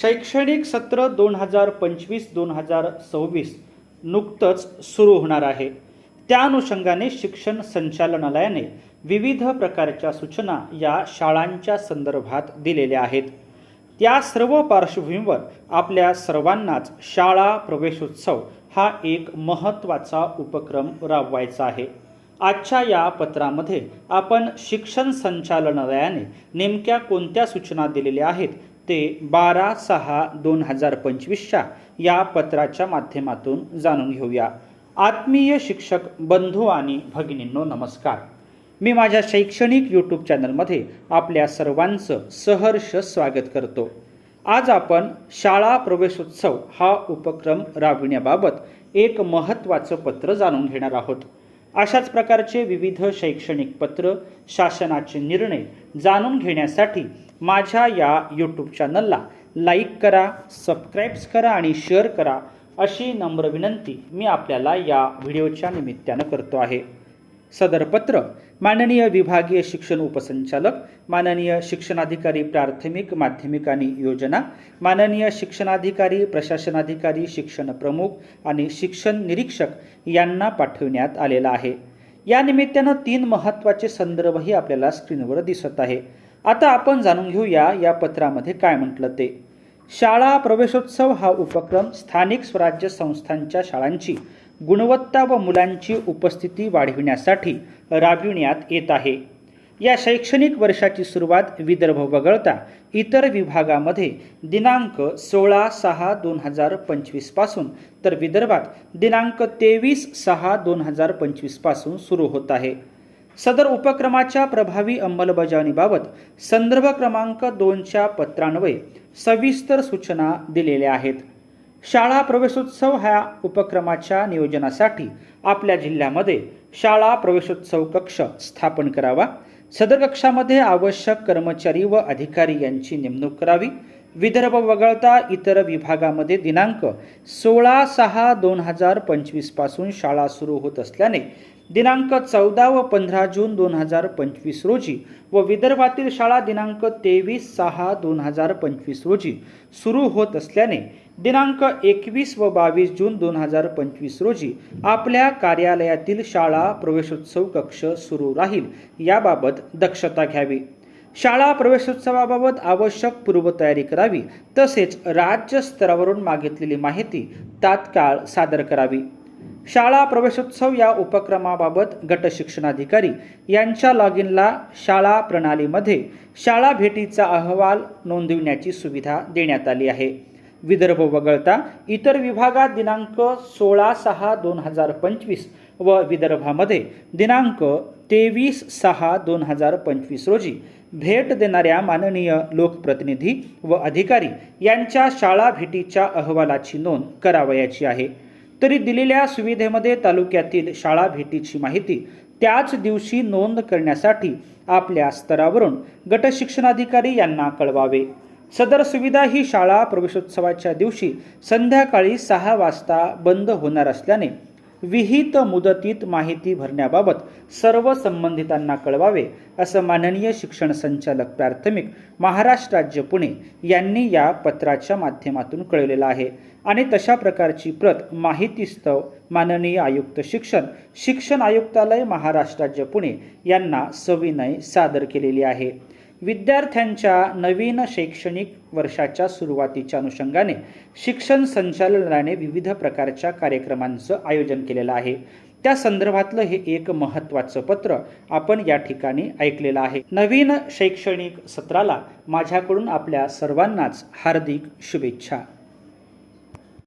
शैक्षणिक सत्र दोन हजार पंचवीस दोन हजार सव्वीस नुकतंच सुरू होणार आहे. त्या अनुषंगाने शिक्षण संचालनालयाने विविध प्रकारच्या सूचना या शाळांच्या संदर्भात दिलेल्या आहेत. त्या सर्व पार्श्वभूमीवर आपल्या सर्वांनाच शाळा प्रवेशोत्सव हा एक महत्त्वाचा उपक्रम राबवायचा आहे. आजच्या या पत्रामध्ये आपण शिक्षण संचालनालयाने नेमक्या कोणत्या सूचना दिलेल्या आहेत ते बारा सहा दोन हजार पंचवीसच्या या पत्राच्या माध्यमातून जाणून घेऊया. आत्मीय शिक्षक बंधू आणि भगिनींनो नमस्कार. मी माझ्या शैक्षणिक यूट्यूब चॅनलमध्ये आपल्या सर्वांचं सहर्ष स्वागत करतो. आज आपण शाळा प्रवेशोत्सव हा उपक्रम राबविण्याबाबत एक महत्त्वाचं पत्र जाणून घेणार आहोत. अशाच प्रकारचे विविध शैक्षणिक पत्र शासनाचे निर्णय जाणून घेण्यासाठी माझ्या या यूट्यूब चॅनलला लाईक करा सबस्क्राईब्स करा आणि शेअर करा अशी नम्र विनंती मी आपल्याला या व्हिडिओच्या निमित्तानं करतो आहे. सदर पत्र माननीय विभागीय शिक्षण उपसंचालक माननीय शिक्षणाधिकारी प्राथमिक माध्यमिक आणि योजना माननीय शिक्षणाधिकारी प्रशासनाधिकारी शिक्षण प्रमुख आणि शिक्षण निरीक्षक यांना पाठवण्यात आलेला आहे. या निमित्तानं तीन महत्त्वाचे संदर्भही आपल्याला स्क्रीनवर दिसत आहे. आता आपण जाणून घेऊया या पत्रामध्ये काय म्हटलं ते. शाळा प्रवेशोत्सव हा उपक्रम स्थानिक स्वराज्य संस्थांच्या शाळांची गुणवत्ता व मुलांची उपस्थिती वाढविण्यासाठी राबविण्यात येत आहे. या शैक्षणिक वर्षाची सुरुवात विदर्भ वगळता इतर विभागामध्ये दिनांक सोळा सहा दोन हजार पंचवीसपासून तर विदर्भात दिनांक तेवीस सहा दोन हजार पंचवीसपासून सुरू होत आहे. सदर उपक्रमाच्या प्रभावी अंमलबजावणीबाबत संदर्भ क्रमांक दोनच्या पत्रान्वये सविस्तर सूचना दिलेल्या आहेत. शाळा प्रवेशोत्सव ह्या उपक्रमाच्या नियोजनासाठी आपल्या जिल्ह्यामध्ये शाळा प्रवेशोत्सव कक्ष स्थापन करावा. सदर कक्षामध्ये आवश्यक कर्मचारी व अधिकारी यांची नेमणूक करावी. विदर्भ वगळता इतर विभागामध्ये दिनांक सोळा सहा दोन हजार पंचवीसपासून शाळा सुरू होत असल्याने दिनांक चौदा व पंधरा जून दोन हजार पंचवीस रोजी व विदर्भातील शाळा दिनांक तेवीस सहा दोन हजार पंचवीस रोजी सुरू होत असल्याने दिनांक एकवीस व बावीस जून दोन हजार पंचवीस रोजी आपल्या कार्यालयातील शाळा प्रवेशोत्सव कक्ष सुरू राहील. याबाबत दक्षता घ्यावी. शाळा प्रवेशोत्सवाबाबत आवश्यक पूर्वतयारी करावी तसेच राज्य स्तरावरून मागितलेली माहिती तात्काळ सादर करावी. शाळा प्रवेशोत्सव या उपक्रमाबाबत गट शिक्षणाधिकारी यांच्या लॉग इनला शाळा प्रणालीमध्ये शाळा भेटीचा अहवाल नोंदविण्याची सुविधा देण्यात आली आहे. विदर्भ वगळता इतर विभागात दिनांक सोळा सहा दोन हजार पंचवीस व विदर्भामध्ये दिनांक तेवीस सहा दोन हजार पंचवीस रोजी भेट देणाऱ्या माननीय लोकप्रतिनिधी व अधिकारी यांच्या शाळा भेटीच्या अहवालाची नोंद करावयाची आहे. तरी दिलेल्या सुविधेमध्ये तालुक्यातील शाळा भेटीची माहिती त्याच दिवशी नोंद करण्यासाठी आपल्या स्तरावरून गट शिक्षणाधिकारी यांना कळवावे. सदर सुविधा ही शाळा प्रवेशोत्सवाच्या दिवशी संध्याकाळी सहा वाजता बंद होणार असल्याने विहित मुदतीत माहिती भरण्याबाबत सर्व संबंधितांना कळवावे असं माननीय शिक्षण संचालक प्राथमिक महाराष्ट्र राज्य पुणे यांनी या पत्राच्या माध्यमातून कळवलेलं आहे. आणि तशा प्रकारची प्रत माहितीस्तव माननीय आयुक्त शिक्षण शिक्षण आयुक्तालय महाराष्ट्र राज्य पुणे यांना सविनय सादर केलेली आहे. विद्यार्थ्यांच्या नवीन शैक्षणिक वर्षाच्या सुरुवातीच्या अनुषंगाने शिक्षण संचालनाने विविध प्रकारच्या कार्यक्रमांचं आयोजन केलेलं आहे. त्या संदर्भातलं हे एक महत्त्वाचं पत्र आपण या ठिकाणी ऐकलेलं आहे. नवीन शैक्षणिक सत्राला माझ्याकडून आपल्या सर्वांनाच हार्दिक शुभेच्छा.